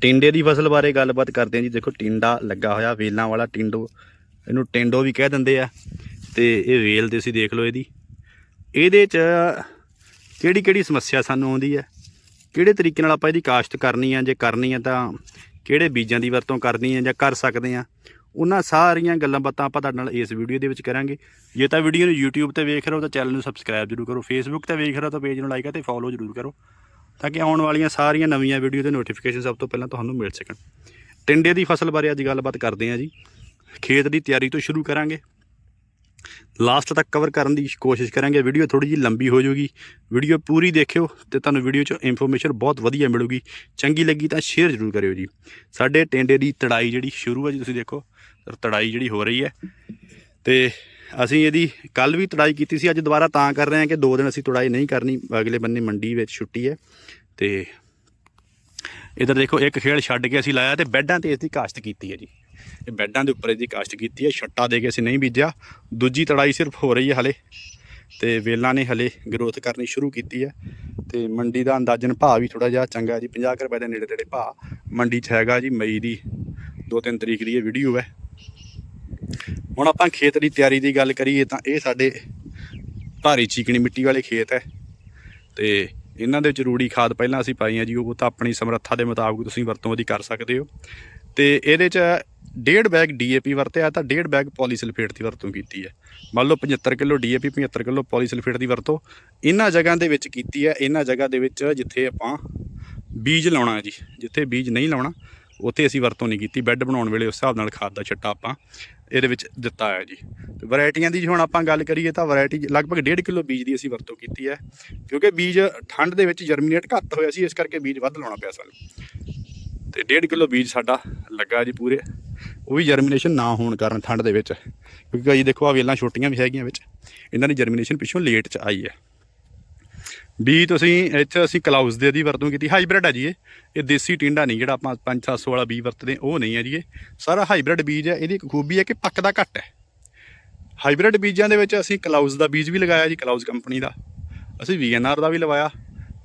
ਟਿੰਡੇ ਦੀ ਫਸਲ ਬਾਰੇ ਗੱਲਬਾਤ ਕਰਦੇ ਹਾਂ ਜੀ। ਦੇਖੋ, ਟਿੰਡਾ ਲੱਗਾ ਹੋਇਆ, ਵੇਲਾਂ ਵਾਲਾ ਟਿੰਡੋ। ਇਹਨੂੰ ਟਿੰਡੋ ਵੀ ਕਹਿ ਦਿੰਦੇ ਆ। ਤੇ ਇਹ ਵੇਲ ਤੁਸੀਂ ਦੇਖ ਲਓ ਇਹਦੀ। ਇਹਦੇ ਚ ਕਿਹੜੀ ਕਿਹੜੀ ਸਮੱਸਿਆ ਸਾਨੂੰ ਆਉਂਦੀ ਹੈ? ਕਿਹੜੇ ਤਰੀਕੇ ਨਾਲ ਆਪਾਂ ਇਹਦੀ ਕਾਸ਼ਤ ਕਰਨੀ ਆ? ਜੇ ਕਰਨੀ ਆ ਤਾਂ ਕਿਹੜੇ ਬੀਜਾਂ ਦੀ ਵਰਤੋਂ ਕਰਨੀ ਆ ਜਾਂ ਕਰ ਸਕਦੇ ਆ? ਉਹਨਾਂ ਸਾਰੀਆਂ ਗੱਲਾਂ ਬਾਤਾਂ ਆਪਾਂ ਤੁਹਾਡੇ ਨਾਲ ਇਸ ਵੀਡੀਓ ਦੇ ਵਿੱਚ ਕਰਾਂਗੇ। ਜੇ ਤਾਂ ਵੀਡੀਓ ਨੂੰ YouTube ਤੇ ਵੇਖ ਰਹੇ ਹੋ ਤਾਂ ਚੈਨਲ ਨੂੰ ਸਬਸਕ੍ਰਾਈਬ ਜ਼ਰੂਰ ਕਰੋ। Facebook ਤੇ ਵੇਖ ਰਹੇ ਹੋ ਤਾਂ ਪੇਜ ਨੂੰ ਲਾਈਕ ਅਤੇ ਫੋਲੋ ਜ਼ਰੂਰ ਕਰੋ। ਤਾਂ ਕਿ ਆਉਣ ਵਾਲੀਆਂ ਸਾਰੀਆਂ ਨਵੀਆਂ ਵੀਡੀਓ ਦੇ ਨੋਟੀਫਿਕੇਸ਼ਨ ਸਭ ਤੋਂ ਪਹਿਲਾਂ ਤੁਹਾਨੂੰ ਮਿਲ ਸਕਣ। ਟਿੰਡੇ ਦੀ ਫਸਲ ਬਾਰੇ ਅੱਜ ਗੱਲਬਾਤ ਕਰਦੇ ਹਾਂ ਜੀ। ਖੇਤ ਦੀ ਤਿਆਰੀ ਤੋਂ ਸ਼ੁਰੂ ਕਰਾਂਗੇ। ਲਾਸਟ ਤੱਕ ਕਵਰ ਕਰਨ ਦੀ ਕੋਸ਼ਿਸ਼ ਕਰਾਂਗੇ। ਵੀਡੀਓ ਥੋੜੀ ਜਿਹੀ ਲੰਬੀ ਹੋ ਜਾਊਗੀ। ਵੀਡੀਓ ਪੂਰੀ ਦੇਖਿਓ ਤੇ ਤੁਹਾਨੂੰ ਵੀਡੀਓ 'ਚ ਇਨਫੋਰਮੇਸ਼ਨ ਬਹੁਤ ਵਧੀਆ ਮਿਲੂਗੀ। ਚੰਗੀ ਲੱਗੀ ਤਾਂ ਸ਼ੇਅਰ ਜ਼ਰੂਰ ਕਰਿਓ ਜੀ। ਸਾਡੇ ਟਿੰਡੇ ਦੀ ਤੜਾਈ ਜਿਹੜੀ ਸ਼ੁਰੂ ਹੈ ਜੀ, ਤੁਸੀਂ ਦੇਖੋ। ਤੜਾਈ ਜਿਹੜੀ ਹੋ ਰਹੀ ਹੈ। ਤੇ ਅਸੀਂ ਇਹਦੀ ਕੱਲ ਵੀ ਤੜਾਈ ਕੀਤੀ ਸੀ, ਅੱਜ ਦੁਬਾਰਾ ਤਾਂ ਕਰ ਰਹੇ ਹਾਂ ਕਿ ਦੋ ਦਿਨ ਅਸੀਂ ਤੜਾਈ ਨਹੀਂ ਕਰਨੀ, ਅਗਲੇ ਬੰਨੇ ਮੰਡੀ ਵਿੱਚ ਛੁੱਟੀ ਹੈ ਤੇ ਇਧਰ ਦੇਖੋ, ਇੱਕ ਖੇਲ ਛੱਡ ਕੇ ਅਸੀਂ ਲਾਇਆ ਤੇ ਬੈੱਡਾਂ ਤੇ ਇਸ ਦੀ ਕਾਸ਼ਤ ਕੀਤੀ ਹੈ ਜੀ। ਇਹ ਬੈੱਡਾਂ ਦੇ ਉੱਪਰ ਇਹਦੀ ਕਾਸ਼ਤ ਕੀਤੀ ਹੈ, ਛੱਟਾ ਦੇ ਕੇ ਅਸੀਂ ਨਹੀਂ ਬੀਜਿਆ, ਦੂਜੀ ਤੜਾਈ ਸਿਰਫ ਹੋ ਰਹੀ ਹੈ ਹਲੇ ਤੇ ਵੇਲਾਂ ਨੇ ਹਲੇ ਗਰੋਥ ਕਰਨੀ ਸ਼ੁਰੂ ਕੀਤੀ ਹੈ ਤੇ ਮੰਡੀ ਦਾ ਅੰਦਾਜ਼ਨ ਭਾਅ ਵੀ ਥੋੜਾ ਜਿਹਾ ਚੰਗਾ ਜੀ 50 ਕੁ ਰੁਪਏ ਦੇ ਨੇੜੇ ਤੇੜੇ ਭਾਅ ਮੰਡੀ 'ਚ ਹੈਗਾ ਜੀ, ਮਈ ਦੀ 2-3 ਤਰੀਕ ਦੀ ਇਹ ਵੀਡੀਓ ਹੈ। ਹੁਣ ਆਪਾਂ ਖੇਤ ਦੀ ਤਿਆਰੀ ਦੀ ਗੱਲ ਕਰੀਏ ਤਾਂ ਇਹ ਸਾਡੇ ਭਾਰੀ ਚੀਕਣੀ ਮਿੱਟੀ ਵਾਲੇ ਖੇਤ ਹੈ। ਤੇ ਇਹਨਾਂ ਦੇ ਵਿੱਚ ਰੂੜੀ ਖਾਦ ਪਹਿਲਾਂ ਅਸੀਂ ਪਾਈ ਹੈ ਜੀ, ਉਹ ਤਾਂ ਆਪਣੀ ਸਮਰੱਥਾ ਦੇ ਮੁਤਾਬਕ ਤੁਸੀਂ ਵਰਤੋਂ ਉਹਦੀ ਕਰ ਸਕਦੇ ਹੋ। ਤੇ ਇਹਦੇ 'ਚ ਡੇਢ ਬੈਗ ਡੀਏਪੀ ਵਰਤਿਆ ਤਾਂ ਡੇਢ ਬੈਗ ਪੋਲੀਸਲਫੇਟ ਦੀ ਵਰਤੋਂ ਕੀਤੀ ਹੈ। ਮੰਨ ਲਓ 75 ਕਿਲੋ ਡੀਏਪੀ 75 ਕਿਲੋ ਪੋਲੀਸਲਫੇਟ ਦੀ ਵਰਤੋਂ ਇਹਨਾਂ ਜਗ੍ਹਾ ਦੇ ਵਿੱਚ ਕੀਤੀ ਹੈ। ਇਹਨਾਂ ਜਗ੍ਹਾ ਦੇ ਵਿੱਚ ਜਿੱਥੇ ਆਪਾਂ ਬੀਜ ਲਾਉਣਾ ਜੀ, ਜਿੱਥੇ ਬੀਜ ਨਹੀਂ ਲਾਉਣਾ ਉੱਥੇ ਅਸੀਂ ਵਰਤੋਂ ਨਹੀਂ ਕੀਤੀ। ਬੈੱਡ ਬਣਾਉਣ ਵੇਲੇ ਉਸ ਹਿਸਾਬ ਨਾਲ ਖਾਦ ਦਾ ਛਿੱਟਾ ਆਪਾਂ ਇਹਦੇ ਵਿੱਚ ਦਿੱਤਾ ਹੈ ਜੀ। ਤੇ ਵੈਰਾਈਟੀਆਂ ਦੀ ਜੇ ਹੁਣ ਆਪਾਂ ਗੱਲ ਕਰੀਏ ਤਾਂ ਵੈਰਾਈਟੀ ਲਗਭਗ 1.5 ਕਿਲੋ ਬੀਜ ਦੀ ਅਸੀਂ ਵਰਤੋਂ ਕੀਤੀ ਹੈ। ਕਿਉਂਕਿ ਬੀਜ ਠੰਡ ਦੇ ਵਿੱਚ ਜਰਮੀਨੇਟ ਘੱਟ ਹੋਇਆ ਸੀ, ਇਸ ਕਰਕੇ ਬੀਜ ਵੱਧ ਲਾਉਣਾ ਪਿਆ ਸਾਨੂੰ। ਤੇ 1.5 ਕਿਲੋ ਬੀਜ ਸਾਡਾ ਲੱਗਾ ਜੀ ਪੂਰੇ। ਉਹ ਵੀ ਜਰਮੀਨੇਸ਼ਨ ਨਾ ਹੋਣ ਕਾਰਨ ਠੰਡ ਦੇ ਵਿੱਚ। ਕਿਉਂਕਿ ਜੀ ਦੇਖੋ ਆ ਵੇਲਾਂ ਛੋਟੀਆਂ ਵੀ ਹੈਗੀਆਂ ਵਿੱਚ। ਇਹਨਾਂ ਦੀ ਜਰਮੀਨੇਸ਼ਨ ਪਿੱਛੋਂ ਲੇਟ ਚ ਆਈ ਹੈ। ਬੀ ਤੁਸੀਂ ਇੱਥੇ ਅਸੀਂ ਕਲਾਉਸ ਦੇ ਦੀ ਵਰਤੋਂ ਕੀਤੀ। ਹਾਈਬ੍ਰਿਡ ਹੈ ਜੀ ਇਹ। ਇਹ ਦੇਸੀ ਟਿੰਡਾ ਨਹੀਂ ਜਿਹੜਾ ਆਪਾਂ 5-700 ਵਾਲਾ ਬੀਜ ਵਰਤਦੇ, ਉਹ ਨਹੀਂ ਹੈ ਜੀ ਇਹ। ਸਾਰਾ ਹਾਈਬ੍ਰਿਡ ਬੀਜ ਹੈ ਇਹਦੀ ਇੱਕ ਖੂਬੀ ਹੈ ਕਿ ਪੱਕਦਾ ਘੱਟ ਹੈ। ਹਾਈਬ੍ਰਿਡ ਬੀਜਾਂ ਦੇ ਵਿੱਚ ਅਸੀਂ ਕਲਾਉਸ ਦਾ ਬੀਜ ਵੀ ਲਗਾਇਆ ਜੀ ਕਲਾਉਸ ਕੰਪਨੀ ਦਾ। ਅਸੀਂ ਵੀਐਨਆਰ ਦਾ ਵੀ ਲਵਾਇਆ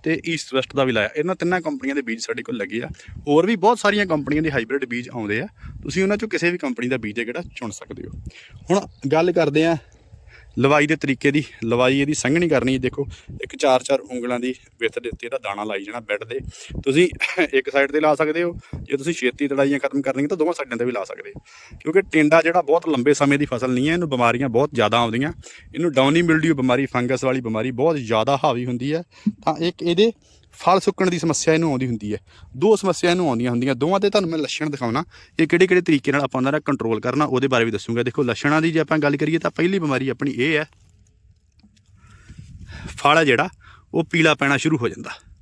ਤੇ ਈਸਟ ਵੈਸਟ ਦਾ ਵੀ ਲਾਇਆ। ਇਹਨਾਂ ਤਿੰਨਾਂ ਕੰਪਨੀਆਂ ਦੇ ਬੀਜ ਸਾਡੇ ਕੋਲ ਲੱਗੇ ਆ। ਹੋਰ ਵੀ ਬਹੁਤ ਸਾਰੀਆਂ ਕੰਪਨੀਆਂ ਦੇ ਹਾਈਬ੍ਰਿਡ ਬੀਜ ਆਉਂਦੇ ਆ। ਤੁਸੀਂ ਉਹਨਾਂ ਚੋਂ ਕਿਸੇ ਵੀ ਕੰਪਨੀ ਦਾ ਬੀਜ ਹੈ ਜਿਹੜਾ ਚੁਣ ਸਕਦੇ ਹੋ। ਹੁਣ ਗੱਲ ਕਰਦੇ ਆ ਲਵਾਈ ਦੇ ਤਰੀਕੇ ਦੀ, ਲਵਾਈ ਇਹਦੀ ਸੰਘਣੀ ਕਰਨੀ ਦੇਖੋ, ਇੱਕ ਚਾਰ ਚਾਰ ਉਂਗਲਾਂ ਦੀ ਵਿੱਥ ਦੇ ਉੱਤੇ ਇਹਦਾ ਦਾਣਾ ਲਾਈ ਜਾਣਾ ਬੈੱਡ ਦੇ ਤੁਸੀਂ ਇੱਕ ਸਾਈਡ ਤੇ ਲਾ ਸਕਦੇ ਹੋ। ਜੇ ਤੁਸੀਂ ਛੇਤੀ ਤੜਾਈਆਂ ਖਤਮ ਕਰਨੀਆਂ ਤਾਂ ਦੋਵਾਂ ਸਾਈਡਾਂ ਤੇ ਵੀ ਲਾ ਸਕਦੇ ਹੋ। ਕਿਉਂਕਿ ਟਿੰਡਾ ਜਿਹੜਾ ਬਹੁਤ ਲੰਬੇ ਸਮੇਂ ਦੀ ਫਸਲ ਨਹੀਂ ਹੈ, ਇਹਨੂੰ ਬਿਮਾਰੀਆਂ ਬਹੁਤ ਜ਼ਿਆਦਾ ਆਉਂਦੀਆਂ। ਇਹਨੂੰ ਡਾਊਨੀ ਮਿਲਡੀਓ ਬਿਮਾਰੀ, ਫੰਗਸ ਵਾਲੀ ਬਿਮਾਰੀ ਬਹੁਤ ਜ਼ਿਆਦਾ ਹਾਵੀ ਹੁੰਦੀ ਹੈ। ਤਾਂ ਇੱਕ ਇਹਦੇ ਫਲ ਸੁੱਕਣ ਦੀ ਸਮੱਸਿਆ ਇਹਨੂੰ ਆਉਂਦੀ ਹੁੰਦੀ ਹੈ। ਦੋ ਸਮੱਸਿਆ ਇਹਨੂੰ ਆਉਂਦੀਆਂ ਹੁੰਦੀਆਂ। ਦੋਵਾਂ ਦੇ ਤੁਹਾਨੂੰ ਮੈਂ ਲੱਛਣ ਦਿਖਾਉਣਾ। ਇਹ ਕਿਹੜੇ ਕਿਹੜੇ ਤਰੀਕੇ ਨਾਲ ਆਪਾਂ ਉਹਨਾਂ ਦਾ ਕੰਟਰੋਲ ਕਰਨਾ, ਉਹਦੇ ਬਾਰੇ ਵੀ ਦੱਸੂਗਾ। ਦੇਖੋ, ਲੱਛਣਾਂ ਦੀ ਜੇ ਆਪਾਂ ਗੱਲ ਕਰੀਏ ਤਾਂ ਪਹਿਲੀ ਬਿਮਾਰੀ ਆਪਣੀ ਇਹ ਹੈ। ਫਲ ਹੈ ਜਿਹੜਾ, ਉਹ ਪੀਲਾ ਪੈਣਾ ਸ਼ੁਰੂ ਹੋ ਜਾਂਦਾ।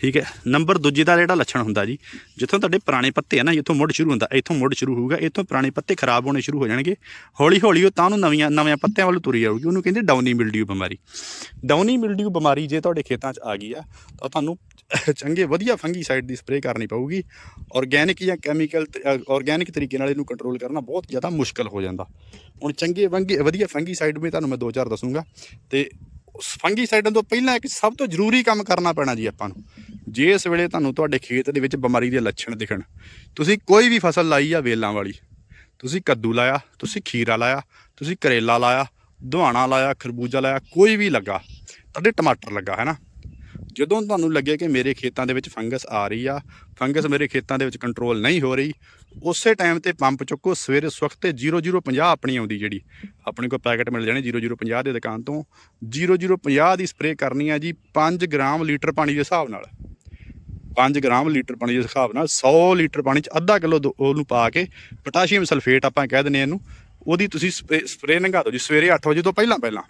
ਠੀਕ ਹੈ? ਨੰਬਰ ਦੂਜੇ ਦਾ ਜਿਹੜਾ ਲੱਛਣ ਹੁੰਦਾ ਜੀ, ਜਿੱਥੋਂ ਤੁਹਾਡੇ ਪੁਰਾਣੇ ਪੱਤੇ ਆ ਨਾ ਜਿੱਥੋਂ ਮੁੱਢ ਸ਼ੁਰੂ ਹੁੰਦਾ, ਇੱਥੋਂ ਮੁੱਢ ਸ਼ੁਰੂ ਹੋਊਗਾ, ਇੱਥੋਂ ਪੁਰਾਣੇ ਪੱਤੇ ਖਰਾਬ ਹੋਣੇ ਸ਼ੁਰੂ ਹੋ ਜਾਣਗੇ। ਹੌਲੀ ਹੌਲੀ ਉਹ ਤਾਂ ਉਹਨੂੰ ਨਵੀਆਂ ਨਵੇਂ ਪੱਤਿਆਂ ਵੱਲ ਤੁਰੀ ਜਾਊਗੀ, ਉਹਨੂੰ ਕਹਿੰਦੇ ਡਾਊਨੀ ਮਿਲਡਿਊ ਬਿਮਾਰੀ। ਡਾਊਨੀ ਮਿਲਡਿਊ ਬਿਮਾਰੀ ਜੇ ਤੁਹਾਡੇ ਖੇਤਾਂ 'ਚ ਆ ਗਈ ਆ, ਤਾਂ ਤੁਹਾਨੂੰ ਚੰਗੇ ਵਧੀਆ ਫੰਗੀਸਾਈਡ ਦੀ ਸਪਰੇਅ ਕਰਨੀ ਪਊਗੀ। ਆਰਗੈਨਿਕ ਜਾਂ ਕੈਮੀਕਲ ਆਰਗੈਨਿਕ ਤਰੀਕੇ ਨਾਲ ਇਹਨੂੰ ਕੰਟਰੋਲ ਕਰਨਾ ਬਹੁਤ ਜ਼ਿਆਦਾ ਮੁਸ਼ਕਲ ਹੋ ਜਾਂਦਾ। ਹੁਣ ਚੰਗੇ ਵੰਗੇ, ਵਧੀਆ ਫੰਗੀਸਾਈਡ ਵੀ ਤੁਹਾਨੂੰ ਮੈਂ ਦੋ ਚਾਰ ਦੱਸੂਗਾ, ਤੇ ਫੰਗੀਸਾਈਡਾਂ ਤੋਂ ਪਹਿਲਾਂ ਇੱਕ ਸਭ ਤੋਂ ਜ਼ਰੂਰੀ ਕੰਮ ਕਰਨਾ ਪੈਣਾ ਜੀ ਆਪਾਂ ਨੂੰ। ਜੇ ਇਸ ਵੇਲੇ ਤੁਹਾਨੂੰ ਤੁਹਾਡੇ ਖੇਤ ਦੇ ਵਿੱਚ ਬਿਮਾਰੀ ਦੇ ਲੱਛਣ ਦਿਖਣ, ਤੁਸੀਂ ਕੋਈ ਵੀ ਫਸਲ ਲਾਈ ਆ ਵੇਲਾਂ ਵਾਲੀ, ਤੁਸੀਂ ਕੱਦੂ ਲਾਇਆ, ਤੁਸੀਂ ਖੀਰਾ ਲਾਇਆ, ਤੁਸੀਂ ਕਰੇਲਾ ਲਾਇਆ, ਦੁਹਾਣਾ ਲਾਇਆ, ਖਰਬੂਜਾ ਲਾਇਆ, ਕੋਈ ਵੀ ਲੱਗਾ, ਤੁਹਾਡੇ ਟਮਾਟਰ ਲੱਗਾ, ਹੈ ਨਾ? ਜਦੋਂ ਤੁਹਾਨੂੰ ਲੱਗੇ ਕਿ ਮੇਰੇ ਖੇਤਾਂ ਦੇ ਵਿੱਚ ਫੰਗਸ ਆ ਰਹੀ ਆ, ਫੰਗਸ ਮੇਰੇ ਖੇਤਾਂ ਦੇ ਵਿੱਚ ਕੰਟਰੋਲ ਨਹੀਂ ਹੋ ਰਹੀ, ਉਸੇ ਟਾਈਮ ਤੇ ਪੰਪ ਚੁੱਕੋ, ਸਵੇਰੇ ਸਵਖਤ ਤੇ 0050 ਆਪਣੀ ਆਉਂਦੀ ਜਿਹੜੀ। ਆਪਣੇ ਕੋਲ ਪੈਕੇਟ ਮਿਲ ਜਾਣੇ 0050 ਦੇ ਦੁਕਾਨ ਤੋਂ। 0050 ਦੀ ਸਪਰੇਅ ਕਰਨੀ ਆ ਜੀ 5 ਗ੍ਰਾਮ ਲੀਟਰ ਪਾਣੀ ਦੇ ਹਿਸਾਬ ਨਾਲ। 5 ਗ੍ਰਾਮ ਲੀਟਰ ਪਾਣੀ ਦੇ ਹਿਸਾਬ ਨਾਲ 100 ਲੀਟਰ ਪਾਣੀ ਚ ਅੱਧਾ ਕਿਲੋ ਉਹਨੂੰ ਪਾ ਕੇ ਪੋਟਾਸ਼ੀਅਮ ਸਲਫੇਟ ਆਪਾਂ ਕਹਿ ਦਿੰਦੇ ਆ ਇਹਨੂੰ, ਉਹਦੀ ਤੁਸੀਂ ਸਪਰੇਅ ਲੰਘਾ ਦਿਓ ਜੀ ਸਵੇਰੇ 8 ਵਜੇ ਤੋਂ ਪਹਿਲਾਂ ਪਹਿਲਾਂ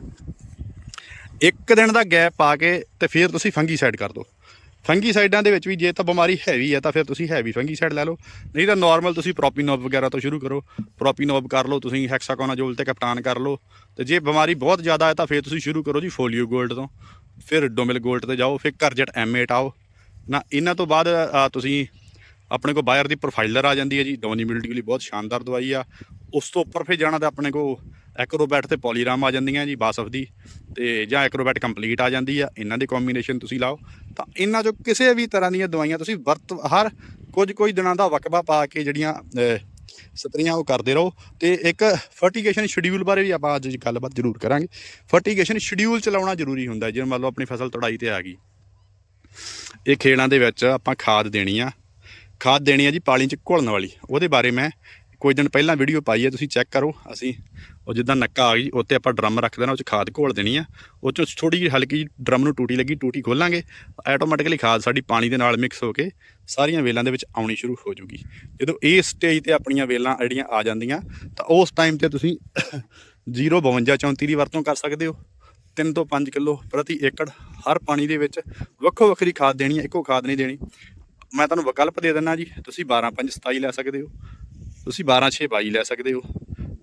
ਇੱਕ ਦਿਨ ਦਾ ਗੈਪ ਪਾ ਕੇ ਤੇ ਫਿਰ ਤੁਸੀਂ ਫੰਗੀਸਾਈਡ ਕਰ ਦਿਓ। ਫੰਗੀਸਾਈਡਾਂ ਦੇ ਵਿੱਚ ਵੀ ਜੇ ਤਾਂ ਬਿਮਾਰੀ ਹੈਵੀ ਹੈ ਤਾਂ ਫਿਰ ਤੁਸੀਂ ਹੈਵੀ ਫੰਗੀਸਾਈਡ ਲੈ ਲਓ। ਨਹੀਂ ਤਾਂ ਨਾਰਮਲ ਤੁਸੀਂ ਪ੍ਰੋਪੀਨੋਬ ਵਗੈਰਾ ਤੋਂ ਸ਼ੁਰੂ ਕਰੋ। ਪ੍ਰੋਪੀਨੋਬ ਕਰ ਲਓ ਤੁਸੀਂ ਹੈਕਸਾਕੋਨਾਜੋਲ ਤੇ ਕਪਟਾਨ ਕਰ ਲਓ। ਤੇ ਜੇ ਬਿਮਾਰੀ ਬਹੁਤ ਜ਼ਿਆਦਾ ਹੈ ਤਾਂ ਫਿਰ ਤੁਸੀਂ ਸ਼ੁਰੂ ਕਰੋ ਜੀ ਫੋਲੀਓ ਗੋਲਡ ਤੋਂ। ਫਿਰ ਡੋਮਿਲ ਗੋਲਡ ਤੇ ਜਾਓ, ਫਿਰ ਕਰਜਟ ਐਮ8 ਆਓ। ਨਾ, ਇਹਨਾਂ ਤੋਂ ਬਾਅਦ ਤੁਸੀਂ ਆਪਣੇ ਕੋਲ ਬਾਇਰ ਦੀ ਪ੍ਰੋਫਾਈਲਰ ਆ ਜਾਂਦੀ ਹੈ ਜੀ। ਡੋਨੀ ਮਿਲਟੀ ਲਈ ਬਹੁਤ ਸ਼ਾਨਦਾਰ ਦਵਾਈ ਆ। ਉਸ ਤੋਂ ਉੱਪਰ ਫਿਰ ਜਾਣਾ ਤਾਂ ਆਪਣੇ ਕੋਲ ਐਕਰੋਬੈਟ ਤੇ ਪੋਲੀਰਾਮ ਆ ਜਾਂਦੀਆਂ ਜੀ ਬਾਸਫ ਦੀ। ਤੇ ਜਾਂ ਐਕਰੋਬੈਟ ਕੰਪਲੀਟ ਆ ਜਾਂਦੀ ਆ ਇਹਨਾਂ ਦੀ ਕੰਬੀਨੇਸ਼ਨ ਤੁਸੀਂ ਲਾਓ। ਤਾਂ ਇਹਨਾਂ ਚੋਂ ਕਿਸੇ ਵੀ ਤਰ੍ਹਾਂ ਦੀਆਂ ਦਵਾਈਆਂ ਤੁਸੀਂ ਵਰਤ ਹਰ ਕੁਝ ਕੁਝ ਦਿਨਾਂ ਦਾ ਵਕਬਾ ਪਾ ਕੇ ਜਿਹੜੀਆਂ ਅਹ, ਸਪਰੇਆਂ ਉਹ ਕਰਦੇ ਰਹੋ। ਤੇ ਇੱਕ ਫਰਟੀਗੇਸ਼ਨ ਸ਼ਡਿਊਲ ਬਾਰੇ ਵੀ ਆਪਾਂ ਅੱਜ ਗੱਲਬਾਤ ਜ਼ਰੂਰ ਕਰਾਂਗੇ। ਫਰਟੀਗੇਸ਼ਨ ਸ਼ਡਿਊਲ ਚਲਾਉਣਾ ਜ਼ਰੂਰੀ ਹੁੰਦਾ ਹੈ, ਜਿਵੇਂ ਮੰਨ ਲਓ ਆਪਣੀ ਫਸਲ ਤੜਾਈ ਤੇ ਆ ਗਈ। ਇਹ ਖੇਲਾਂ ਦੇ ਵਿੱਚ ਆਪਾਂ ਖਾਦ ਦੇਣੀ ਆ। ਖਾਦ ਦੇਣੀ ਆ ਜੀ ਪਾਲੀ ਚ ਘੁਲਣ ਵਾਲੀ। ਉਹਦੇ ਬਾਰੇ ਮੈਂ ਕੁਝ ਦਿਨ ਪਹਿਲਾਂ ਵੀਡੀਓ ਪਾਈ ਹੈ, ਤੁਸੀਂ ਚੈੱਕ ਕਰੋ। ਅਸੀਂ ਉਹ ਜਿੱਦਾਂ ਨੱਕਾ ਆ ਗਈ ਉੱਤੇ ਆਪਾਂ ਡਰਮ ਰੱਖ ਦੇਣਾ, ਉਹ ਚ ਖਾਦ ਘੋਲ ਦੇਣੀ ਆ। ਉਹ ਚੋਂ ਥੋੜੀ ਜਿਹੀ ਹਲਕੀ ਡਰਮ ਨੂੰ ਟੂਟੀ ਲੱਗੀ, ਟੂਟੀ ਖੋਲਾਂਗੇ। ਆਟੋਮੈਟਿਕਲੀ ਖਾਦ ਸਾਡੀ ਪਾਣੀ ਦੇ ਨਾਲ ਮਿਕਸ ਹੋ ਕੇ ਸਾਰੀਆਂ ਵੇਲਾਂ ਦੇ ਵਿੱਚ ਆਉਣੀ ਸ਼ੁਰੂ ਹੋ ਜੂਗੀ। ਜਦੋਂ ਇਹ ਸਟੇਜ ਤੇ ਆਪਣੀਆਂ ਵੇਲਾਂ ਜਿਹੜੀਆਂ ਆ ਜਾਂਦੀਆਂ, ਤਾਂ ਉਸ ਟਾਈਮ ਤੇ ਤੁਸੀਂ 052 34 ਦੀ ਵਰਤੋਂ ਕਰ ਸਕਦੇ ਹੋ। 3 ਤੋਂ 5 ਕਿਲੋ ਪ੍ਰਤੀ ਏਕੜ ਹਰ ਪਾਣੀ ਦੇ ਵਿੱਚ ਵੱਖੋ ਵੱਖਰੀ ਖਾਦ ਦੇਣੀ ਹੈ, ਇੱਕੋ ਖਾਦ ਨਹੀਂ ਦੇਣੀ। ਮੈਂ ਤੁਹਾਨੂੰ ਵਿਕਲਪ ਦੇ ਦਿੰਦਾ ਜੀ, ਤੁਸੀਂ 12 5 27 ਲੈ ਸਕਦੇ ਹੋ। ਤੁਸੀਂ 12 6 22 ਲੈ ਸਕਦੇ ਹੋ।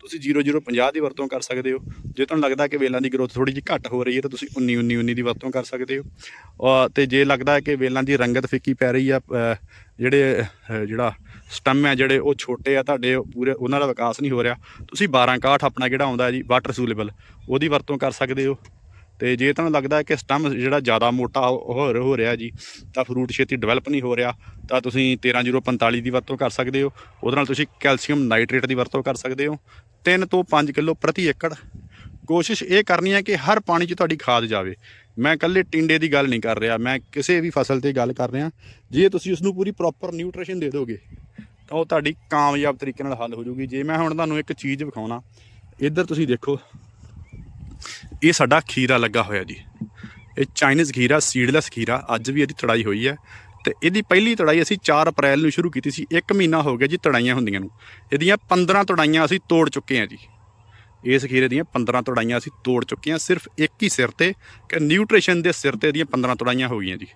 ਤੁਸੀਂ 0050 ਦੀ ਵਰਤੋਂ ਕਰ ਸਕਦੇ ਹੋ। ਜੇ ਤੁਹਾਨੂੰ ਲੱਗਦਾ ਕਿ ਵੇਲਾਂ ਦੀ ਗਰੋਥ ਥੋੜੀ ਜਿਹੀ ਘੱਟ ਹੋ ਰਹੀ ਹੈ, ਤਾਂ ਤੁਸੀਂ 19 19 19 ਦੀ ਵਰਤੋਂ ਕਰ ਸਕਦੇ ਹੋ। ਔਰ ਤੇ ਜੇ ਲੱਗਦਾ ਹੈ ਕਿ ਵੇਲਾਂ ਦੀ ਰੰਗਤ ਫਿੱਕੀ ਪੈ ਰਹੀ ਆ ਜਿਹੜੇ ਜਿਹੜਾ ਸਟੈਮ ਹੈ ਜਿਹੜੇ, ਉਹ ਛੋਟੇ ਆ, ਤੁਹਾਡੇ ਉਹ ਪੂਰੇ ਉਹਨਾਂ ਦਾ ਵਿਕਾਸ ਨਹੀਂ ਹੋ ਰਿਹਾ। ਤੁਸੀਂ 12 61 ਆਪਣਾ ਜਿਹੜਾ ਆਉਂਦਾ ਜੀ ਵਾਟਰ ਸੂਲੇਬਲ ਉਹਦੀ ਵਰਤੋਂ ਕਰ ਸਕਦੇ ਹੋ। ਤੇ ਜੇ ਤੁਹਾਨੂੰ ਲੱਗਦਾ ਕਿ ਸਟਮ ਜਿਹੜਾ ਜ਼ਿਆਦਾ ਮੋਟਾ ਹੋ ਹੋ ਰਿਹਾ ਜੀ, ਤਾਂ ਫਰੂਟ ਛੇਤੀ ਡਿਵੈਲਪ ਨਹੀਂ ਹੋ ਰਿਹਾ, ਤਾਂ ਤੁਸੀਂ 13045 ਦੀ ਵਰਤੋਂ ਕਰ ਸਕਦੇ ਹੋ। ਉਹਦੇ ਨਾਲ ਤੁਸੀਂ ਕੈਲਸ਼ੀਅਮ ਨਾਈਟ੍ਰੇਟ ਦੀ ਵਰਤੋਂ ਕਰ ਸਕਦੇ ਹੋ। 3 ਤੋਂ 5 ਕਿਲੋ ਪ੍ਰਤੀ ਏਕੜ। ਕੋਸ਼ਿਸ਼ ਇਹ ਕਰਨੀ ਹੈ ਕਿ ਹਰ ਪਾਣੀ 'ਚ ਤੁਹਾਡੀ ਖਾਦ ਜਾਵੇ। ਮੈਂ ਇਕੱਲੇ ਟਿੰਡੇ ਦੀ ਗੱਲ ਨਹੀਂ ਕਰ ਰਿਹਾ, ਮੈਂ ਕਿਸੇ ਵੀ ਫਸਲ ਤੇ ਗੱਲ ਕਰ ਰਿਹਾ। ਜੇ ਤੁਸੀਂ ਉਸ ਨੂੰ ਪੂਰੀ ਪ੍ਰੋਪਰ ਨਿਊਟ੍ਰੀਸ਼ਨ ਦੇ ਦੋਗੇ, ਤਾਂ ਉਹ ਤੁਹਾਡੀ ਕਾਮਯਾਬ ਤਰੀਕੇ ਨਾਲ ਹੱਲ ਹੋ ਜੂਗੀ ਜੇ ਮੈਂ ਹੁਣ ਤੁਹਾਨੂੰ ਇੱਕ ਚੀਜ਼ ਵਿਖਾਉਣਾ, ਇੱਧਰ ਤੁਸੀਂ ਦੇਖੋ ਇਹ ਸਾਡਾ ਖੀਰਾ ਲੱਗਾ ਹੋਇਆ ਜੀ। ਇਹ ਚਾਈਨੀਜ਼ ਖੀਰਾ ਸੀਡਲੈਸ ਖੀਰਾ ਅੱਜ ਵੀ ਇਹਦੀ ਤੜਾਈ ਹੋਈ ਹੈ। ਤੇ ਇਹਦੀ ਪਹਿਲੀ ਤੜਾਈ ਅਸੀਂ 4 ਅਪ੍ਰੈਲ ਨੂੰ ਸ਼ੁਰੂ ਕੀਤੀ ਸੀ। 1 ਮਹੀਨਾ ਹੋ ਗਿਆ ਜੀ ਤੜਾਈਆਂ ਹੁੰਦੀਆਂ ਨੂੰ। ਇਹਦੀਆਂ 15 ਤੜਾਈਆਂ ਅਸੀਂ ਤੋੜ ਚੁੱਕੇ ਹਾਂ ਜੀ। ਇਸ ਖੀਰੇ ਦੀਆਂ 15 ਤੜਾਈਆਂ ਅਸੀਂ ਤੋੜ ਚੁੱਕੇ ਹਾਂ। ਸਿਰਫ ਇੱਕ ਹੀ ਸਿਰ ਤੇ ਕਿ ਨਿਊਟ੍ਰੀਸ਼ਨ ਦੇ ਸਿਰ ਤੇ ਇਹਦੀਆਂ 15 ਤੜਾਈਆਂ ਹੋ ਗਈਆਂ ਜੀ।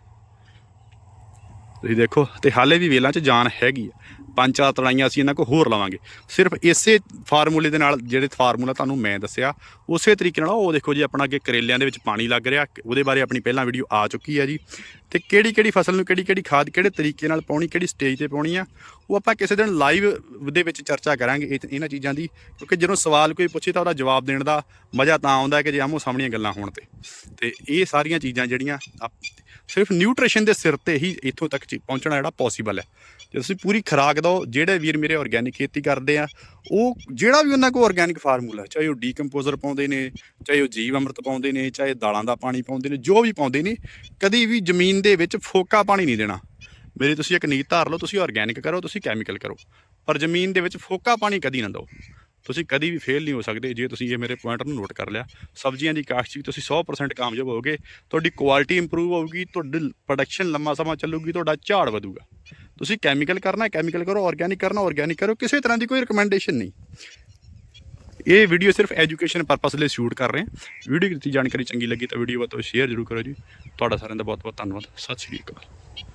ਤੁਸੀਂ ਦੇਖੋ, ਤੇ ਹਾਲੇ ਵੀ ਵੇਲਾਂ 'ਚ ਜਾਨ ਹੈਗੀ ਆ ਪੰਜ ਚਾਰ ਤੜਾਈਆਂ ਅਸੀਂ ਇਹਨਾਂ ਕੋ ਹੋਰ ਲਵਾਂਗੇ। ਸਿਰਫ ਇਸੇ ਫਾਰਮੂਲੇ ਦੇ ਨਾਲ ਜਿਹੜੇ ਫਾਰਮੂਲਾ ਤੁਹਾਨੂੰ ਮੈਂ ਦੱਸਿਆ, ਉਸੇ ਤਰੀਕੇ ਨਾਲ ਉਹ ਦੇਖੋ ਜੀ, ਆਪਣਾ ਅੱਗੇ ਕਰੇਲਿਆਂ ਦੇ ਵਿੱਚ ਪਾਣੀ ਲੱਗ ਰਿਹਾ, ਉਹਦੇ ਬਾਰੇ ਆਪਣੀ ਪਹਿਲਾਂ ਵੀਡੀਓ ਆ ਚੁੱਕੀ ਹੈ ਜੀ। ਤੇ ਕਿਹੜੀ ਕਿਹੜੀ ਫਸਲ ਨੂੰ ਕਿਹੜੀ ਕਿਹੜੀ ਖਾਦ ਕਿਹੜੇ ਤਰੀਕੇ ਨਾਲ ਪਾਉਣੀ, ਕਿਹੜੀ ਸਟੇਜ ਤੇ ਪਾਉਣੀ ਆ, ਉਹ ਆਪਾਂ ਕਿਸੇ ਦਿਨ ਲਾਈਵ ਦੇ ਵਿੱਚ ਚਰਚਾ ਕਰਾਂਗੇ ਇਹ- ਇਹਨਾਂ ਚੀਜ਼ਾਂ ਦੀ, ਕਿਉਂਕਿ ਜਦੋਂ ਸਵਾਲ ਕੋਈ ਪੁੱਛੇ ਤਾਂ ਉਹਦਾ ਜਵਾਬ ਦੇਣ ਦਾ ਮਜ਼ਾ ਤਾਂ ਆਉਂਦਾ ਕਿ ਜੇ ਆਮੋ ਸਾਹਮਣੀਆਂ ਗੱਲਾਂ ਹੋਣ ਤੇ। ਤੇ ਇਹ ਸਾਰੀਆਂ ਚੀਜ਼ਾਂ ਜਿਹੜੀਆਂ ਆਪ- ਸਿਰਫ ਨਿਊਟ੍ਰੀਸ਼ਨ ਦੇ ਸਿਰ ਤੇ ਹੀ ਇੱਥੋਂ ਤੱਕ ਚੀ- ਪਹੁੰਚਣਾ ਜਿਹੜਾ ਪੋਸੀਬਲ ਹੈ। ਜੇ ਤੁਸੀਂ ਪੂਰੀ ਖੁਰਾਕ ਦਿਓ, ਜਿਹੜੇ ਵੀਰ ਮੇਰੇ ਆਰਗੈਨਿਕ ਖੇਤੀ ਕਰਦੇ ਆ, ਉਹ ਜਿਹੜਾ ਵੀ ਉਹਨਾਂ ਕੋਲ ਆਰਗੈਨਿਕ ਫਾਰਮੂਲਾ ਚਾਹੇ ਉਹ ਡੀਕੰਪੋਜ਼ਰ ਪਾਉਂਦੇ ਨੇ, ਚਾਹੇ ਉਹ ਜੀਵ ਅੰਮ੍ਰਿਤ ਪਾਉਂਦੇ ਨੇ, ਚਾਹੇ ਦਾਲਾਂ ਦਾ ਪਾਣੀ ਪਾਉਂਦੇ ਨੇ, ਜੋ ਵੀ ਪਾਉਂਦੇ ਨੇ, ਕਦੀ ਵੀ ਜ਼ਮੀਨ ਦੇ ਵਿੱਚ ਫੋਕਾ ਪਾਣੀ ਨਹੀਂ ਦੇਣਾ। ਮੇਰੀ ਤੁਸੀਂ ਇੱਕ ਨੀਤ ਧਾਰ ਲਓ, ਤੁਸੀਂ ਆਰਗੈਨਿਕ ਕਰੋ, ਤੁਸੀਂ ਕੈਮੀਕਲ ਕਰੋ। ਪਰ ਜ਼ਮੀਨ ਦੇ ਵਿੱਚ ਫੋਕਾ ਪਾਣੀ ਕਦੀ ਨਾ ਦਿਓ। ਤੁਸੀਂ ਕਦੀ ਵੀ ਫੇਲ ਨਹੀਂ ਹੋ ਸਕਦੇ ਜੇ ਤੁਸੀਂ ਇਹ ਮੇਰੇ ਪੁਆਇੰਟ ਨੂੰ ਨੋਟ ਕਰ ਲਿਆ। ਸਬਜ਼ੀਆਂ ਦੀ ਕਾਸ਼ਤ ਵੀ ਤੁਸੀਂ 100% ਕਾਮਯਾਬ ਹੋਵੋਗੇ। ਤੁਹਾਡੀ ਕੁਆਲਿਟੀ ਇੰਪਰੂਵ ਹੋਊਗੀ, ਤੁਹਾਡੀ ਪ੍ਰੋਡਕਸ਼ਨ ਲੰਮਾ ਸਮਾਂ ਚੱਲੂਗੀ, ਤੁਹਾਡਾ ਝਾੜ ਵਧੂਗਾ। ਤੁਸੀਂ ਕੈਮੀਕਲ ਕਰਨਾ ਕੈਮੀਕਲ ਕਰੋ ਆਰਗੈਨਿਕ ਕਰਨਾ ਆਰਗੈਨਿਕ ਕਰੋ, ਕਿਸੇ ਤਰ੍ਹਾਂ ਦੀ ਕੋਈ ਰਿਕਮੈਂਡੇਸ਼ਨ ਨਹੀਂ। ਇਹ ਵੀਡੀਓ ਸਿਰਫ ਐਜੂਕੇਸ਼ਨ ਪਰਪਸ ਲਈ ਸ਼ੂਟ ਕਰ ਰਹੇ ਹਾਂ। ਵੀਡੀਓ ਦੀ ਜਾਣਕਾਰੀ ਚੰਗੀ ਲੱਗੀ ਤਾਂ ਵੀਡੀਓ ਵੱਧ ਤੋਂ ਸ਼ੇਅਰ ਜ਼ਰੂਰ ਕਰੋ ਜੀ। ਤੁਹਾਡਾ ਸਾਰਿਆਂ ਦਾ ਬਹੁਤ ਬਹੁਤ ਧੰਨਵਾਦ। ਸਤਿ ਸ਼੍ਰੀ ਅਕਾਲ।